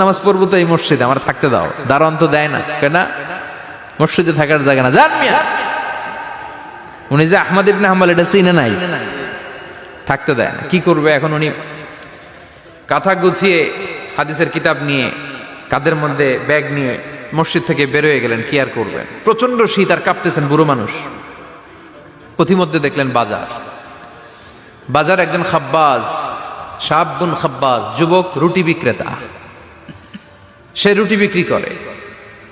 নামাজ পড়ব তো এই মসজিদে, আমার থাকতে দাও। দারোয়ান তো দেয় না কেনা মসজিদে থাকার জায়গা না। জান মিয়া, উনি যে আহমদ ইবনে হাম্বল, এটা চিনে নাই। থাকতে দেয় না। কি করবে এখন উনি? কাঁথা গুছিয়ে হাদিসের কিতাব নিয়ে, কাদের মধ্যে ব্যাগ নিয়ে মসজিদ থেকে বেরোয় গেলেন, কি আর করবেন? প্রচণ্ড শীত আর কাঁপতেছেন বুড়ো মানুষ। পথিমধ্যে দেখলেন বাজার। বাজার একজন খাব্বাজ শাহাবুন খাব্বাজ, যুবক, রুটি বিক্রেতা। সে রুটি বিক্রি করে।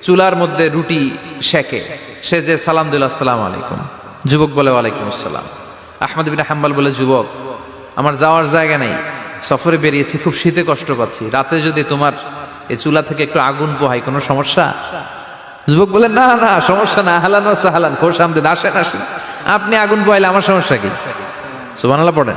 চুলার মধ্যে রুটি শেখে সে যে সালাম দিল আসসালাম আলাইকুম। যুবক বলে, ওয়ালাইকুম আসসালাম। আহমদ বিন হাম্বাল বলে, যুবক, আমার যাওয়ার জায়গা নেই, সফরে বেরিয়েছি, খুব শীতে কষ্ট পাচ্ছি। রাতে যদি তোমার এই চুলা থেকে একটু আগুন পোহাই কোনো সমস্যা? যুবক বলে, না না, সমস্যা না, হালান সাহালান খোর সামনে আসেন আসেন। আপনি আগুন পোহাইলে আমার সমস্যা কি? সুবহানাল্লাহ, পড়েন।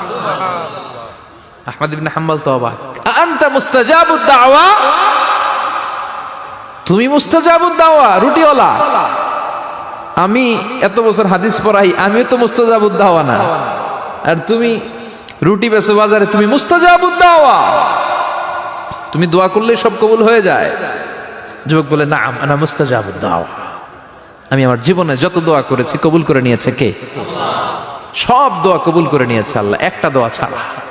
আহমদ ইবনে হাম্বল তো অবাক। আনতা দাওয়া? তুমি মুস্তাজাবু দাওয়া, রুটিওয়ালা। আমি এত বছর হাদিস পড়াই, আমিও তো মুস্তাজাবু দাওয়া না। আর তুমি রুটি বেসো বাজারে, তুমি মুস্তাজাবু দাওয়া। তুমি দোয়া করলে সব কবুল হয়ে যায়। যুবক বলে না আনা মুস্তাজাবু দাওয়া। আমি আমার জীবনে যত দোয়া করেছি, কবুল করে নিয়েছে কে? সব দোয়া কবুল করে নিয়েছে আল্লাহ, একটা দোয়া ছাড়া।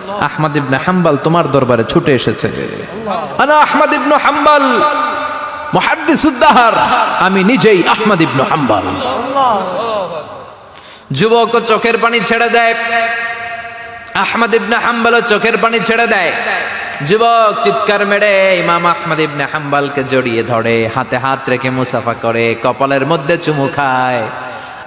আহমদ ইবনে হাম্বাল তোমার দরবারে ছুটে এসেছে। আনা আহমদ ইবনে হাম্বাল আমি নিজেই আহমদ ইবনে হাম্বাল। যুবক চোখের পানি ছেড়ে দেয়। আহমদ ইবনে হাম্বাল চোখের পানি ছেড়ে দেয়। যুবক চিৎকার মেরে ইমাম আহমদ ইবনে হাম্বালকে জড়িয়ে ধরে, হাতে হাত রেখে মুসাফা করে, কপালের মধ্যে চুমু খায়।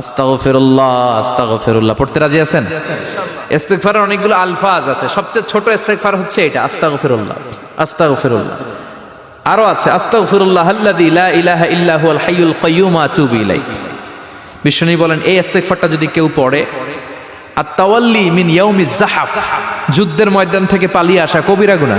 আস্তাগো ফিরুল্লাহ আস্তাগো ফিরুল্লাহ পড়তে রাজি আছেন? ইস্তেগফারের অনেকগুলো আলফাজ আছে। সবচেয়ে ছোট ইস্তেগফার হচ্ছে এটা আস্তাগো ফিরুল্লাহ আস্তাগো ফিরুল্লাহ আরও আছে, আস্তাগফিরুল্লাহ আল্লাযী লা ইলাহা ইল্লা হুয়াল হাইয়ুল কাইয়্যুম, আতুবু ইলাইহি। বিষ্ণু বলেন, এই ইস্তেগফারটা যদি কেউ পড়ে আর তাওয়াল্লি মিন ইয়াউমিজ জাহাফ যুদ্ধের ময়দান থেকে পালিয়ে আসা কবিরা গুনাহ।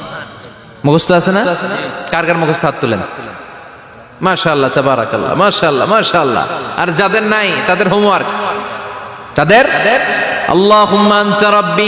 মুখস্থ আছে না? কার কার মুখস্থ হাত তুলেন? মাশাল্লাহ তাবারাকাল্লাহ মাশাল্লাহ মাশাল্লাহ আর যাদের নাই, তাদের হোমওয়ার্ক তাদের? আল্লাহুম্মা আনতা রাব্বি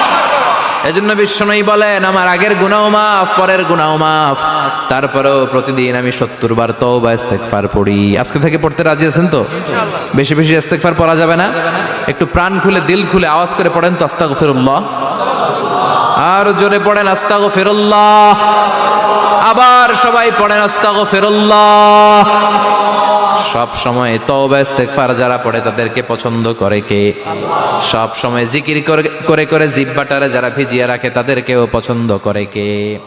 এজন্য বিশ্বনয়ী বলেন আমার আগের গুনাও মাফ পরের গুনাও মাফ। তারপরেও প্রতিদিন আমি সত্তর বার তওবা ইস্তেকফার পড়ি। আজকে থেকে পড়তে রাজি আছেন তো? বেশি বেশি ইস্তেকফার পড়া যাবে না? একটু প্রাণ খুলে দিল খুলে আওয়াজ করে পড়েন তো আস্তাগফিরুল্লাহ। আর জোরে পড়েন, আস্তাগফিরুল্লাহ। আবার সবাই পড়েন, আস্তাগফিরুল্লাহ। সব সময় তওবা যারা পড়ে তাদেরকে পছন্দ করে কে? সব সময় জিকির করে করে করে জিব্বাটারে যারা ভিজিয়ে রাখে তাদেরকেও পছন্দ করে কে?